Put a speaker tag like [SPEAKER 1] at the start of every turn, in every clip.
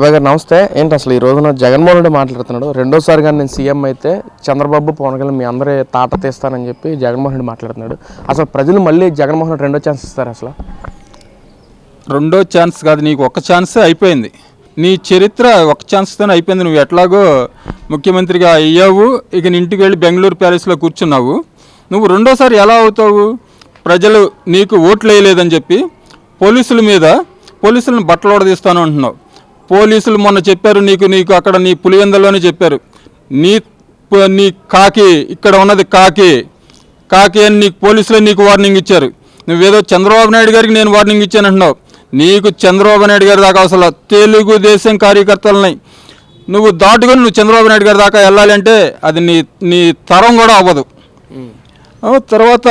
[SPEAKER 1] బాబాయ్ గారు నమస్తే. ఏంటి అసలు ఈ రోజున జగన్మోహన్ రెడ్డి మాట్లాడుతున్నాడు? రెండోసారి గారు నేను సీఎం అయితే చంద్రబాబు పవన్ కళ్యాణ్ మీ అందరి తాట తీస్తానని చెప్పి జగన్మోహన్ రెడ్డి మాట్లాడుతున్నాడు. అసలు ప్రజలు మళ్ళీ జగన్మోహన్ రెడ్డి రెండో ఛాన్స్ ఇస్తారు అసలు?
[SPEAKER 2] రెండో ఛాన్స్ కాదు నీకు ఒక ఛాన్సే అయిపోయింది. నీ చరిత్ర ఒక ఛాన్స్తోనే అయిపోయింది. నువ్వు ఎట్లాగో ముఖ్యమంత్రిగా అయ్యావు. ఇక నీ ఇంటికి వెళ్ళి బెంగళూరు ప్యాలెస్లో కూర్చున్నావు. నువ్వు రెండోసారి ఎలా అవుతావు? ప్రజలు నీకు ఓట్లు వేయలేదని చెప్పి పోలీసుల మీద పోలీసులను బట్టలు ఓడదీస్తాను అంటున్నావు. పోలీసులు మొన్న చెప్పారు నీకు నీకు అక్కడ నీ పులివెందల్లోనే చెప్పారు. నీ నీ కాకి ఇక్కడ ఉన్నది కాకి. కాకి అని నీకు పోలీసులే నీకు వార్నింగ్ ఇచ్చారు. నువ్వేదో చంద్రబాబు నాయుడు గారికి నేను వార్నింగ్ ఇచ్చాను అంటున్నావు నీకు చంద్రబాబు నాయుడు గారి దాకా అసలు తెలుగుదేశం కార్యకర్తలని నువ్వు దాటుకొని నువ్వు చంద్రబాబు నాయుడు గారి దాకా వెళ్ళాలి అంటే అది నీ నీ తరం కూడా అవ్వదు. తర్వాత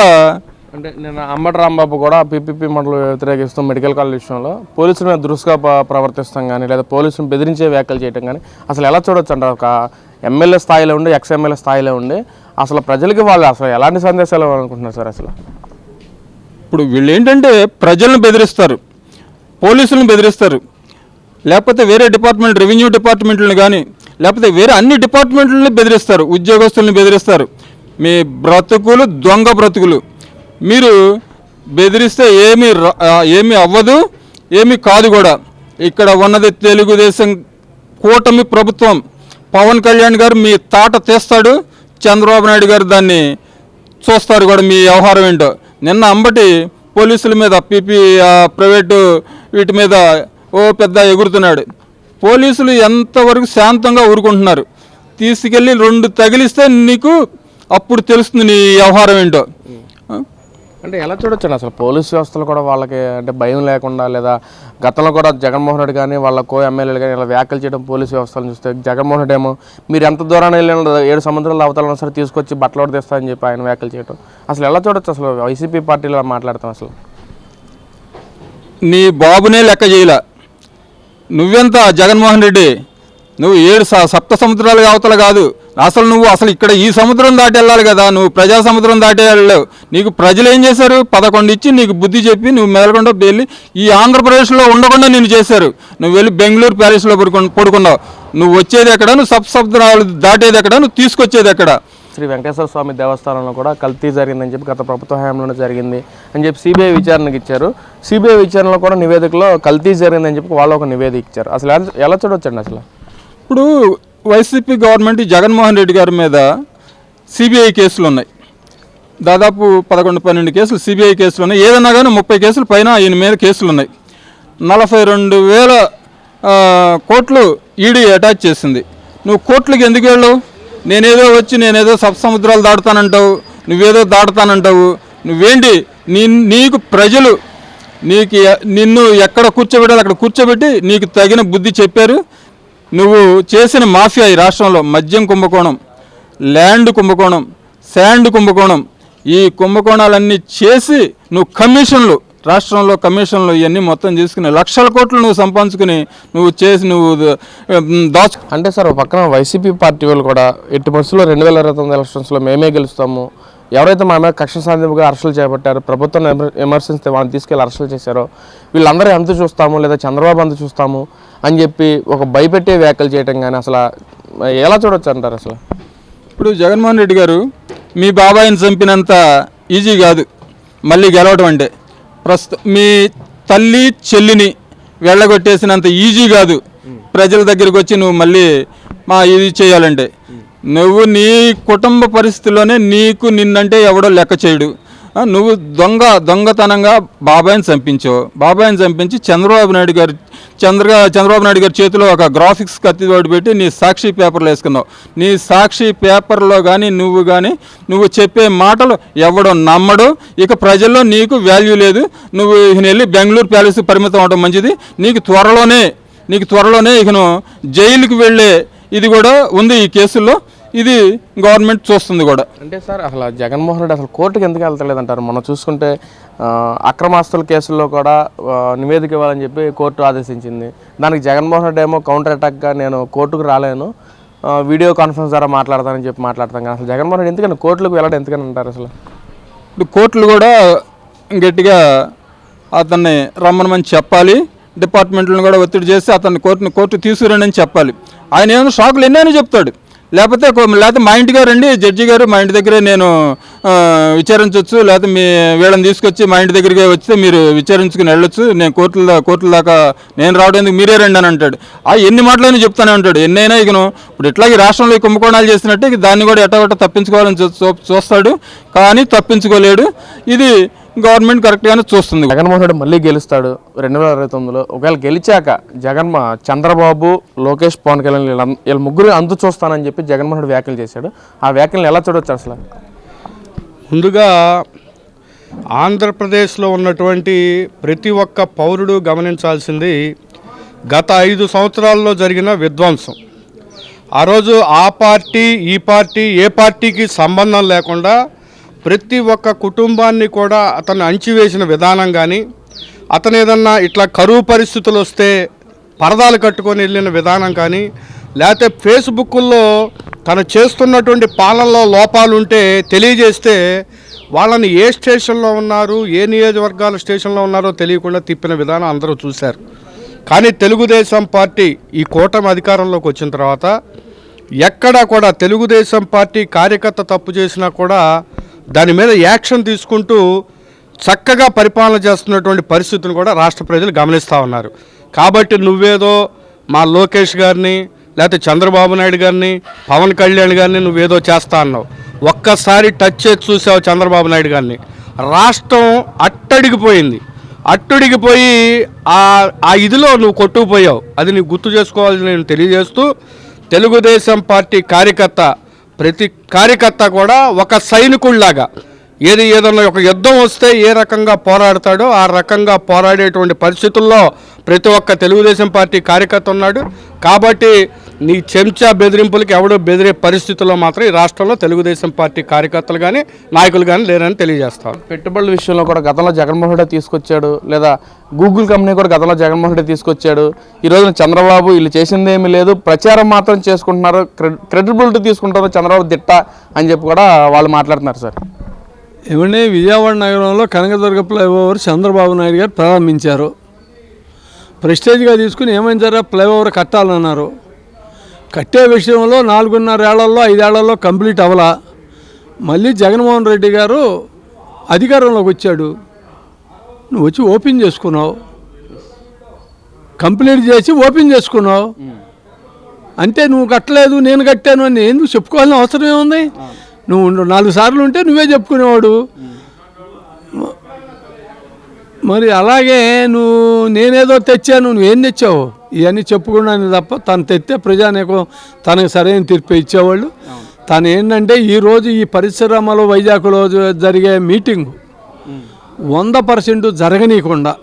[SPEAKER 1] అంటే నేను అంబటి రాంబాబు కూడా పీపీపీ మండలి వ్యతిరేకిస్తూ మెడికల్ కాలేజ్ విషయంలో పోలీసుల మీద దురుసుగా ప్రవర్తిస్తాం కానీ లేదా పోలీసులను బెదిరించే వ్యాఖ్యలు చేయడం కానీ అసలు ఎలా చూడొచ్చు అంటారు ఒక ఎమ్మెల్యే స్థాయిలో ఉండి ఎక్స్ ఎమ్మెల్యే స్థాయిలో ఉండి అసలు ప్రజలకి వాళ్ళు అసలు ఎలాంటి సందేశాలు అనుకుంటున్నారు సార్ అసలు?
[SPEAKER 2] ఇప్పుడు వీళ్ళు ఏంటంటే ప్రజలను బెదిరిస్తారు పోలీసులను బెదిరిస్తారు లేకపోతే వేరే డిపార్ట్మెంట్ రెవెన్యూ డిపార్ట్మెంట్లను కానీ లేకపోతే వేరే అన్ని డిపార్ట్మెంట్లని బెదిరిస్తారు ఉద్యోగస్తులను బెదిరిస్తారు. మీ బ్రతుకులు దొంగ బ్రతుకులు. మీరు బెదిరిస్తే ఏమీ ఏమీ అవ్వదు ఏమీ కాదు కూడా. ఇక్కడ ఉన్నది తెలుగుదేశం కూటమి ప్రభుత్వం. పవన్ కళ్యాణ్ గారు మీ తాట తీస్తాడు చంద్రబాబు నాయుడు గారు దాన్ని చూస్తారు కూడా మీ వ్యవహారం ఏంటో. నిన్న అంబటి పోలీసుల మీద పీపీ ప్రైవేటు వీటి మీద ఓ పెద్ద ఎగురుతున్నాడు. పోలీసులు ఎంతవరకు శాంతంగా ఊరుకుంటున్నారు? తీసుకెళ్ళి రెండు తగిలిస్తే నీకు అప్పుడు తెలుస్తుంది నీ వ్యవహారం ఏంటో.
[SPEAKER 1] అంటే ఎలా చూడొచ్చండి అసలు పోలీస్ వ్యవస్థలు కూడా వాళ్ళకి అంటే భయం లేకుండా లేదా గతంలో కూడా జగన్మోహన్ రెడ్డి కానీ వాళ్ళ కో ఎమ్మెల్యేలు కానీ ఇలా వ్యాఖ్యలు చేయడం పోలీస్ వ్యవస్థలను చూస్తే జగన్మోహన్ రెడ్డి ఏమో మీరు ఎంత దూరాన్ని వెళ్ళిన ఏడు సముద్రాల అవతలను సరే తీసుకొచ్చి బట్టలు తీస్తారని చెప్పి ఆయన వ్యాఖ్యలు చేయడం అసలు ఎలా చూడొచ్చు అసలు వైసీపీ పార్టీలో మాట్లాడతాం అసలు?
[SPEAKER 2] నీ బాబునే లెక్క చేయలే. నువ్వెంత జగన్మోహన్ రెడ్డి? నువ్వు ఏడు స- సప్త సముద్రాలు అవతల కాదు. అసలు నువ్వు అసలు ఇక్కడ ఈ సముద్రం దాటి వెళ్ళాలి కదా నువ్వు ప్రజా సముద్రం దాటి వెళ్ళలేవు. నీకు ప్రజలు ఏం చేశారు? పదకొండు ఇచ్చి నీకు బుద్ధి చెప్పి నువ్వు మెదలకుండా వెళ్ళి ఈ ఆంధ్రప్రదేశ్లో ఉండకుండా నేను చేశారు. నువ్వు వెళ్ళి బెంగళూరు ప్యాలెస్లో పడుకు పడుకున్నావు. నువ్వు వచ్చేది ఎక్కడ? నువ్వు సప్త సముద్రాలు దాటేది ఎక్కడ? నువ్వు తీసుకొచ్చేది ఎక్కడ?
[SPEAKER 1] శ్రీ వెంకటేశ్వర స్వామి దేవస్థానంలో కూడా కల్తీ జరిగిందని చెప్పి గత ప్రభుత్వ హయాంలోనే జరిగింది అని చెప్పి సిబిఐ విచారణకు ఇచ్చారు. సిబిఐ విచారణలో కూడా నివేదికలో కల్తీ జరిగిందని చెప్పి వాళ్ళు ఒక నివేదిక ఇచ్చారు. అసలు ఎలా- ఎలా చూడొచ్చండి అసలు?
[SPEAKER 2] ఇప్పుడు వైసీపీ గవర్నమెంట్ జగన్మోహన్ రెడ్డి గారి మీద సిబిఐ కేసులు ఉన్నాయి. దాదాపు పదకొండు పన్నెండు కేసులు సిబిఐ కేసులు ఉన్నాయి. ఏదన్నా కానీ ముప్పై కేసులు పైన ఈయన మీద కేసులు ఉన్నాయి. నలభై రెండు వేల కోట్లు ఈడీ అటాచ్ చేసింది. నువ్వు కోట్లకి ఎందుకు వెళ్ళవు? నేనేదో వచ్చి నేనేదో సబ్ సముద్రాలు దాటుతానంటావు నువ్వేదో దాటుతానంటావు. నువ్వేంటి? నీ నీకు ప్రజలు నీకు నిన్ను ఎక్కడ కూర్చోబెట్టాలి అక్కడ కూర్చోబెట్టి నీకు తగిన బుద్ధి చెప్పారు. నువ్వు చేసిన మాఫియా ఈ రాష్ట్రంలో మద్యం కుంభకోణం ల్యాండ్ కుంభకోణం శాండ్ కుంభకోణం ఈ కుంభకోణాలన్నీ చేసి నువ్వు కమిషన్లు రాష్ట్రంలో కమిషన్లు ఇవన్నీ మొత్తం చేసుకుని లక్షల కోట్లు నువ్వు సంపాదించుకుని నువ్వు చేసి నువ్వు దాచు.
[SPEAKER 1] అంటే సార్ పక్కన వైసీపీ పార్టీ వాళ్ళు కూడా ఎట్టి పరిస్థితుల్లో రెండు వేల ఇరవై తొమ్మిది ఎలక్షన్స్లో మేమే గెలుస్తాము ఎవరైతే మా మీద కక్ష సాధింపుగా అరెస్టులు చేపట్టారో ప్రభుత్వం విమర్శిస్తే వాళ్ళని తీసుకెళ్ళి అరెస్టులు చేశారో వీళ్ళందరూ ఎంత చూస్తాము లేదా చంద్రబాబు ఎంత చూస్తాము అని చెప్పి ఒక భయపెట్టే వ్యాఖ్యలు చేయటం కానీ అసలు ఎలా చూడొచ్చు అంటారు అసలు?
[SPEAKER 2] ఇప్పుడు జగన్మోహన్ రెడ్డి గారు మీ బాబాయిని చంపినంత ఈజీ కాదు మళ్ళీ గెలవటం అంటే. ప్రస్తుతం మీ తల్లి చెల్లిని వెళ్ళగొట్టేసినంత ఈజీ కాదు. ప్రజల దగ్గరికి వచ్చి నువ్వు మళ్ళీ మా ఇది చేయాలంటే. నువ్వు నీ కుటుంబ పరిస్థితిలోనే నీకు నిన్నంటే ఎవడో లెక్క చేయడు. నువ్వు దొంగ దొంగతనంగా బాబాయిని చంపించావు. బాబాయిని చంపించి చంద్రబాబు నాయుడు గారి చంద్ర చంద్రబాబు నాయుడు గారి చేతిలో ఒక గ్రాఫిక్స్ కత్తి తోడు పెట్టి నీ సాక్షి పేపర్లో వేసుకున్నావు. నీ సాక్షి పేపర్లో కానీ నువ్వు కానీ నువ్వు చెప్పే మాటలు ఎవడో నమ్మడు. ఇక ప్రజల్లో నీకు వాల్యూ లేదు. నువ్వు ఇక వెళ్ళి బెంగళూరు ప్యాలెస్ పరిమితం అవడం మంచిది. నీకు త్వరలోనే నీకు త్వరలోనే ఇకను జైలుకి వెళ్ళే ఇది కూడా ఉంది ఈ కేసుల్లో. ఇది గవర్నమెంట్ చూస్తుంది కూడా.
[SPEAKER 1] అంటే సార్ అసలు జగన్మోహన్ రెడ్డి అసలు కోర్టుకి ఎందుకు వెళ్తలేదంటారు? మనం చూసుకుంటే అక్రమాస్తుల కేసుల్లో కూడా నివేదిక ఇవ్వాలని చెప్పి కోర్టు ఆదేశించింది. దానికి జగన్మోహన్ రెడ్డి ఏమో కౌంటర్ అటాక్గా నేను కోర్టుకు రాలేను. వీడియో కాన్ఫరెన్స్ ద్వారా మాట్లాడతానని చెప్పి మాట్లాడతాం కానీ అసలు జగన్మోహన్ రెడ్డి ఎందుకని కోర్టులకు వెళ్ళడం ఎందుకని అంటారు అసలు?
[SPEAKER 2] ఇప్పుడు కోర్టులు కూడా గట్టిగా అతన్ని రమ్మనమని చెప్పాలి. డిపార్ట్మెంట్లను కూడా ఒత్తిడి చేసి అతన్ని కోర్టుని కోర్టు తీసుకురండి అని చెప్పాలి. ఆయన ఏమైనా షాకులు ఎన్నైనా చెప్తాడు. లేకపోతే లేకపోతే మా ఇంటికి రండి జడ్జి గారు మా ఇంటి దగ్గరే నేను విచారించవచ్చు లేకపోతే మీ వీళ్ళని తీసుకొచ్చి మా ఇంటి దగ్గరికి వస్తే మీరు విచారించుకుని వెళ్ళొచ్చు. నేను కోర్టుల కోర్టుల దాకా నేను రావడానికి మీరే రండి అని అంటాడు. ఆ ఎన్ని మాటలైనా చెప్తానే ఉంటాడు. ఎన్నైనా ఇకను ఇప్పుడు ఇట్లాగే రాష్ట్రంలో కుంభకోణాలు చేసినట్టే దాన్ని కూడా ఎట్టగొట్ట తప్పించుకోవాలని చూ- చూ- చూస్తాడు. కానీ తప్పించుకోలేడు. ఇది గవర్నమెంట్ కరెక్ట్గానే చూస్తుంది.
[SPEAKER 1] జగన్మోహన్ రెడ్డి మళ్ళీ గెలుస్తాడు రెండు వేల ఇరవై తొమ్మిదిలో. ఒకవేళ గెలిచాక జగన్ చంద్రబాబు లోకేష్ పవన్ కళ్యాణ్ వీళ్ళ ముగ్గురు అంతు చూస్తానని చెప్పి జగన్మోహన్ రెడ్డి వ్యాఖ్యలు చేశాడు. ఆ వ్యాఖ్యలను ఎలా చూడొచ్చు అసలు?
[SPEAKER 3] ముందుగా ఆంధ్రప్రదేశ్లో ఉన్నటువంటి ప్రతి ఒక్క పౌరుడు గమనించాల్సింది గత ఐదు సంవత్సరాల్లో జరిగిన విధ్వంసం. ఆ రోజు ఆ పార్టీ ఈ పార్టీ ఏ పార్టీకి సంబంధం లేకుండా ప్రతి ఒక్క కుటుంబాన్ని కూడా అతను అంచివేసిన విధానం కానీ అతను ఏదన్నా ఇట్లా కరువు పరిస్థితులు వస్తే పరదాలు కట్టుకొని వెళ్ళిన విధానం కానీ లేకపోతే ఫేస్బుక్లో తను చేస్తున్నటువంటి పాలనలో లోపాలు ఉంటే తెలియజేస్తే వాళ్ళని ఏ స్టేషన్లో ఉన్నారు ఏ నియోజకవర్గాల స్టేషన్లో ఉన్నారో తెలియకుండా తిప్పిన విధానం అందరూ చూశారు. కానీ తెలుగుదేశం పార్టీ ఈ కూటమి అధికారంలోకి వచ్చిన తర్వాత ఎక్కడా కూడా తెలుగుదేశం పార్టీ కార్యకర్త తప్పు చేసినా కూడా దాని మీద యాక్షన్ తీసుకుంటూ చక్కగా పరిపాలన చేస్తున్నటువంటి పరిస్థితిని కూడా రాష్ట్ర ప్రజలు గమనిస్తూ ఉన్నారు. కాబట్టి నువ్వేదో మా లోకేష్ గారిని లేకపోతే చంద్రబాబు నాయుడు గారిని పవన్ కళ్యాణ్ గారిని నువ్వేదో చేస్తా అన్నావు. ఒక్కసారి టచ్ చేసి చూసావు చంద్రబాబు నాయుడు గారిని. రాష్ట్రం అట్టడిగిపోయింది. అట్టుడిగిపోయి ఆ ఆ ఇదిలో నువ్వు కొట్టుకుపోయావు. అది నీకు గుర్తు చేసుకోవాలని నేను తెలియజేస్తూ తెలుగుదేశం పార్టీ కార్యకర్త ప్రతి కార్యకర్త కూడా ఒక సైనికుడిలాగా ఏది ఏదన్నా ఒక యుద్ధం వస్తే ఏ రకంగా పోరాడతాడో ఆ రకంగా పోరాడేటువంటి పరిస్థితుల్లో ప్రతి ఒక్క తెలుగుదేశం పార్టీ కార్యకర్త ఉన్నాడు. కాబట్టి నీ చెంచా బెదిరింపులకి ఎవడో బెదిరే పరిస్థితుల్లో మాత్రం ఈ రాష్ట్రంలో తెలుగుదేశం పార్టీ కార్యకర్తలు కానీ నాయకులు కానీ లేరని తెలియజేస్తాను
[SPEAKER 1] పెట్టుబడుల విషయంలో కూడా గతంలో జగన్మోహన్ రెడ్డి తీసుకొచ్చాడు లేదా గూగుల్ కంపెనీ కూడా గతంలో జగన్మోహన్ రెడ్డి తీసుకొచ్చాడు. ఈ రోజున చంద్రబాబు వీళ్ళు చేసింది ఏమీ లేదు ప్రచారం మాత్రం చేసుకుంటున్నారు క్రెడిబిలిటీ తీసుకుంటారు చంద్రబాబు దిట్ట అని చెప్పి కూడా వాళ్ళు మాట్లాడుతున్నారు సార్.
[SPEAKER 4] ఏమంటే విజయవాడ నగరంలో కనకదుర్గ ఫ్లైఓవర్ చంద్రబాబు నాయుడు గారు ప్రారంభించారు. ప్రెస్టేజ్గా తీసుకుని ఏమైంది సార్ ఫ్లైఓవర్ కట్టాలన్నారు. కట్టే విషయంలో నాలుగున్నర ఏళ్ళలో ఐదేళ్ళలో కంప్లీట్ అవ్వలా మళ్ళీ జగన్మోహన్ రెడ్డి గారు అధికారంలోకి వచ్చాడు. నువ్వు వచ్చి ఓపెన్ చేసుకున్నావు. కంప్లీట్ చేసి ఓపెన్ చేసుకున్నావు. అంటే నువ్వు కట్టలేదు నేను కట్టాను అని ఎందుకు చెప్పుకోవాల్సిన అవసరం ఏముంది? నువ్వు నాలుగు సార్లు ఉంటే నువ్వే చెప్పుకునేవాడు. మరి అలాగే నువ్వు నేనేదో తెచ్చాను నువ్వేం తెచ్చావు? ఇవన్నీ చెప్పుకున్నాను తప్ప తను తెస్తే ప్రజానేకం తనకు సరైన తీర్పు ఇచ్చేవాళ్ళు. తను ఏంటంటే ఈరోజు ఈ పరిశ్రమలో వైజాగ్లో జరిగే మీటింగ్ వంద పర్సెంట్ జరగనీయకుండా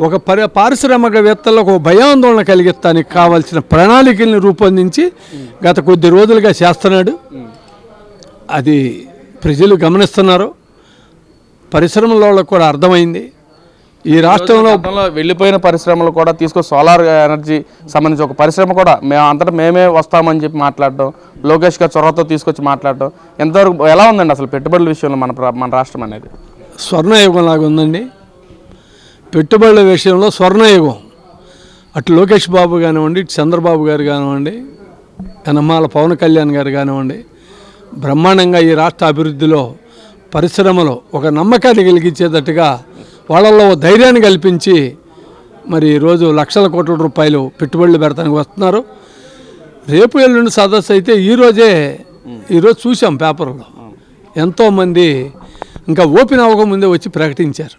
[SPEAKER 4] ఒక పరి పారిశ్రామికవేత్తలకు భయాందోళన కలిగిస్తానికి కావాల్సిన ప్రణాళికల్ని రూపొందించి గత కొద్ది రోజులుగా చేస్తున్నాడు. అది ప్రజలు గమనిస్తున్నారు. పరిశ్రమల వాళ్ళకు కూడా అర్థమైంది. ఈ రాష్ట్రంలో
[SPEAKER 1] వెళ్ళిపోయిన పరిశ్రమలు కూడా తీసుకొని సోలార్ ఎనర్జీ సంబంధించి ఒక పరిశ్రమ కూడా మేము అంతటా మేమే వస్తామని చెప్పి మాట్లాడటం లోకేష్ గారు చొరవతో తీసుకొచ్చి మాట్లాడటం ఎంతవరకు ఎలా ఉందండి అసలు పెట్టుబడుల విషయంలో మన ప్ర- మన రాష్ట్రం అనేది?
[SPEAKER 4] స్వర్ణయుగం లాగా ఉందండి. పెట్టుబడుల విషయంలో స్వర్ణయుగం. అటు లోకేష్ బాబు కానివ్వండి ఇటు చంద్రబాబు గారు కానివ్వండి యనమాల పవన్ కళ్యాణ్ గారు కానివ్వండి బ్రహ్మాండంగా ఈ రాష్ట్ర అభివృద్ధిలో పరిశ్రమలో ఒక నమ్మకాన్ని కలిగించేటట్టుగా వాళ్ళల్లో ధైర్యాన్ని కల్పించి మరి ఈరోజు లక్షల కోట్ల రూపాయలు పెట్టుబడులు పెడతానికి వస్తున్నారు. రేపు ఎల్లుండి సదస్సు అయితే ఈరోజే ఈరోజు చూసాం పేపర్లో. ఎంతోమంది ఇంకా ఓపెన్ అవ్వకముందే వచ్చి ప్రకటించారు.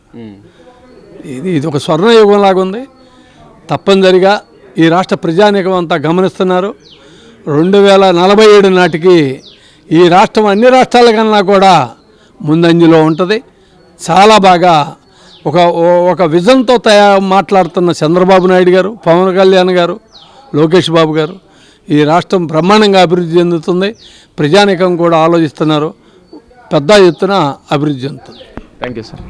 [SPEAKER 4] ఇది ఇది ఒక స్వర్ణయుగం లాగా ఉంది. తప్పనిసరిగా ఈ రాష్ట్ర ప్రజానీకం అంతా గమనిస్తున్నారు. రెండు వేల నలభై ఏడు నాటికి ఈ రాష్ట్రం అన్ని రాష్ట్రాల కన్నా కూడా ముందంజలో ఉంటుంది. చాలా బాగా ఒక ఒక విజన్తో తయా మాట్లాడుతున్న చంద్రబాబు నాయుడు గారు పవన్ కళ్యాణ్ గారు లోకేష్ బాబు గారు ఈ రాష్ట్రం బ్రహ్మాండంగా అభివృద్ధి చెందుతుంది. ప్రజానికం కూడా ఆలోచిస్తున్నారు. పెద్ద ఎత్తున అభివృద్ధి చెందుతుంది.
[SPEAKER 1] Thank you sir